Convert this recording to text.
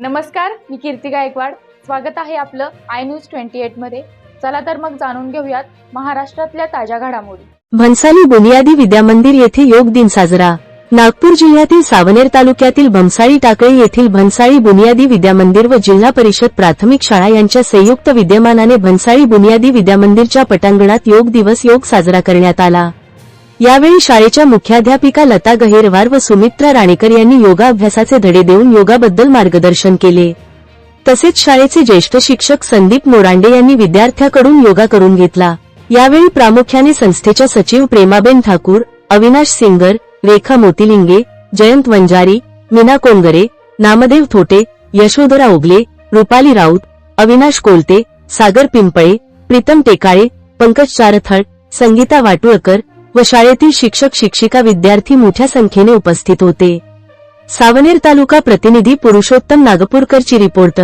नमस्कार मी कीर्ती गायकवाड. स्वागत आहे आपलं आय न्यूज ट्वेंटी एटमध्ये. चला तर मग जाणून घेऊयात महाराष्ट्रातल्या ताज्या घडामोडी. भन्साली बुनियादी विद्यामंदिर येथे योग दिन साजरा. नागपूर जिल्ह्यातील सावनेर तालुक्यातील भमसाळी टाकळी येथील भन्साळी बुनियादी विद्यामंदिर व जिल्हा परिषद प्राथमिक शाळा यांच्या संयुक्त विद्यमानाने भन्साळी बुनियादी विद्यामंदिरच्या पटांगणात योग दिवस योग साजरा करण्यात आला. यावेळी शाळेच्या मुख्याध्यापिका लता गहेरवार व सुमित्रा राणेकर यांनी योगाभ्यासाचे धडे देऊन योगाबद्दल मार्गदर्शन केले. तसेच शाळेचे ज्येष्ठ शिक्षक संदीप मोरांडे यांनी विद्यार्थ्याकडून योगा करून घेतला. यावेळी प्रामुख्याने संस्थेच्या सचिव प्रेमाबेन ठाकूर अविनाश सिंगर रेखा मोतीलिंगे जयंत वंजारी मीना कोंगरे नामदेव थोटे यशोधरा उगले रुपाली राऊत अविनाश कोलते सागर पिंपळे प्रीतम टेकाळे पंकज चारथळ संगीता वाटुळकर व शाळेतील शिक्षक शिक्षिका विद्यार्थी मोठ्या संख्येने उपस्थित होते. सावनेर तालुका प्रतिनिधी पुरुषोत्तम नागपूरकरची रिपोर्ट